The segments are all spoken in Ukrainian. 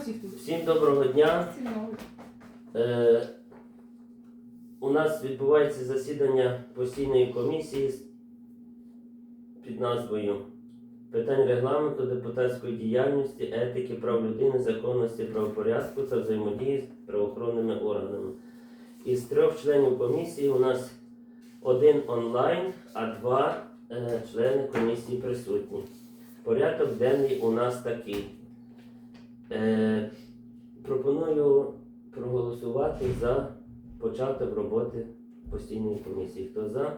всіх тут. Всім доброго дня. Е, у нас відбувається засідання постійної комісії під назвою Питань регламенту, депутатської діяльності, етики, прав людини, законності, правопорядку та взаємодії з правоохоронними органами. Із трьох членів комісії у нас один онлайн, а два е, члени комісії присутні. Порядок денний у нас такий. Е, пропоную проголосувати за початок роботи постійної комісії. Хто за?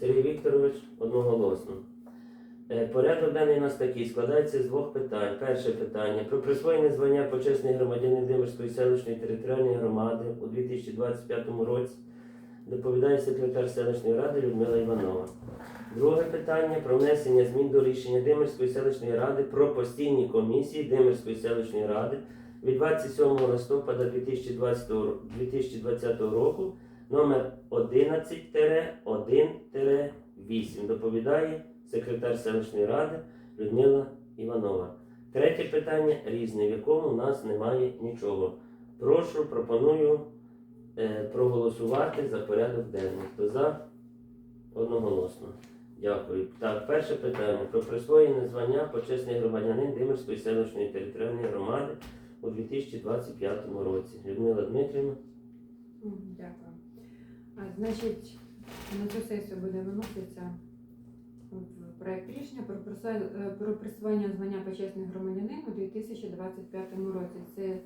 Сергій Вікторович одноголосно. Е, Порядок денний у нас такий складається з двох питань. Перше питання про присвоєння звання почесний громадянин Димирської селищної територіальної громади у 2025 році. Доповідає секретар селищної ради Людмила Іванова. Друге питання про внесення змін до рішення Димирської селищної ради про постійні комісії Димирської селищної ради від 27 листопада 2020, року номер 11-1-8. Доповідає секретар селищної ради Людмила Іванова. Третє питання різне, в якому у нас немає нічого. Прошу, пропоную е, проголосувати за порядок денний. Хто за? Одноголосно. Дякую. Так, перше питання про присвоєння звання почесний громадянин Димирської селищної територіальної громади у 2025 році. Людмила Дмитрівна. Дякую. А, Значить, на цю сесію буде виноситься проект рішення е, про присвоєння звання почесний громадянин у 2025 році. Це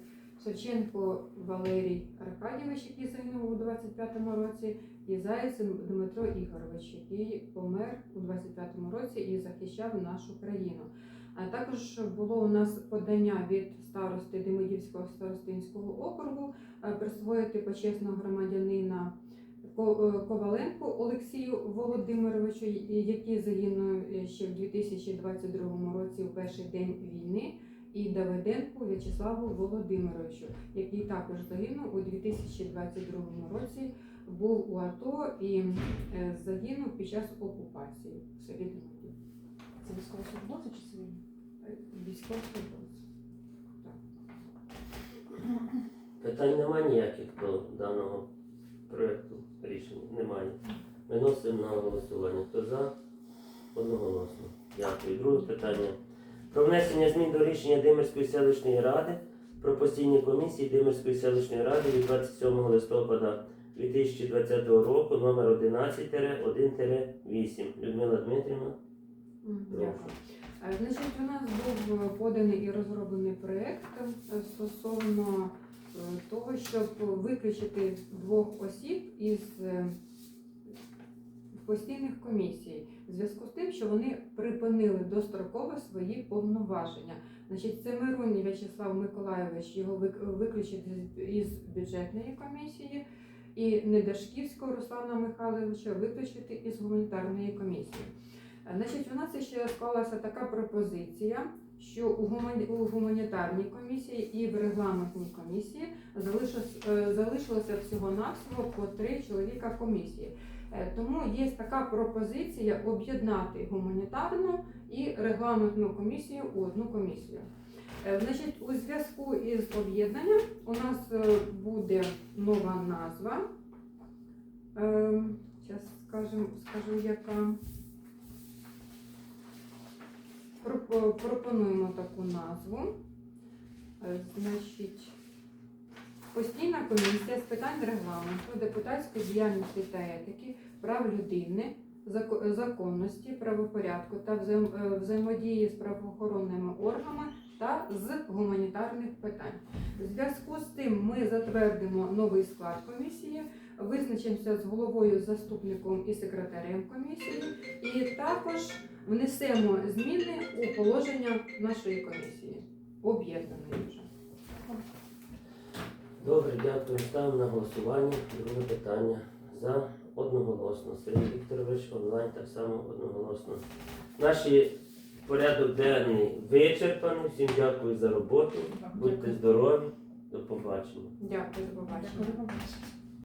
Шевченко Валерій Аркадійович, який загинув у 2025 році, і Заєць Дмитро Ігорович, який помер у 2025 році і захищав нашу країну. А також було у нас подання від старости Демидівського старостинського округу е, присвоїти почесного громадянина е, Коваленку Олексію Володимировичу, який загинув е, ще в 2022 році у перший день війни, і Давиденку В'ячеславу Володимировичу, який також загинув у 2022 році, був у АТО і е, загинув під час окупації в селі Демидів. Це військовослужбовці чи цивільні? Е, Військовослужбовець. Питань немає ніяких до даного проєкту рішення. Немає. Виносимо на голосування. Хто за? Одноголосно. Дякую. Друге питання. Про внесення змін до рішення Димирської селищної ради про постійні комісії Димирської селищної ради від 27 листопада 2020 року номер 11-1-8. Людмила Дмитрівна. Дякую. Е, Значить, у нас був е, поданий і розроблений проєкт е, стосовно того, щоб виключити двох осіб із постійних комісій в зв'язку з тим, що вони припинили достроково свої повноваження. Значить, це Миронь В'ячеслав Миколайович його вик- виключити із бюджетної комісії, і Недашківського Руслана Михайловича виключити із гуманітарної комісії. Значить, у нас ще склалася така пропозиція, що у, гумані... у гуманітарній комісії і в регламентній комісії е, залишилося всього-навсього по три чоловіка комісії. Е, Тому є така пропозиція об'єднати гуманітарну і регламентну комісію у одну комісію. Е, Значить, у зв'язку із об'єднанням у нас е, буде нова назва. Зараз скажу, скажу яка. Пропонуємо таку назву. Значить, постійна комісія з питань регламенту, депутатської діяльності та етики, прав людини, законності, правопорядку та е, взаємодії з правоохоронними органами та з гуманітарних питань. У зв'язку з тим ми затвердимо новий склад комісії, визначимося з головою, заступником і секретарем комісії, і також внесемо зміни у положення нашої комісії, об'єднаної вже. Добре, дякую. Ставимо на голосування. Друге питання. За одноголосно. Сергій Вікторович онлайн так само одноголосно. Наші порядок денний вичерпаний. Всім дякую за роботу. Будьте здорові. До побачення. Дякую, до побачення. Дякую, до побачення.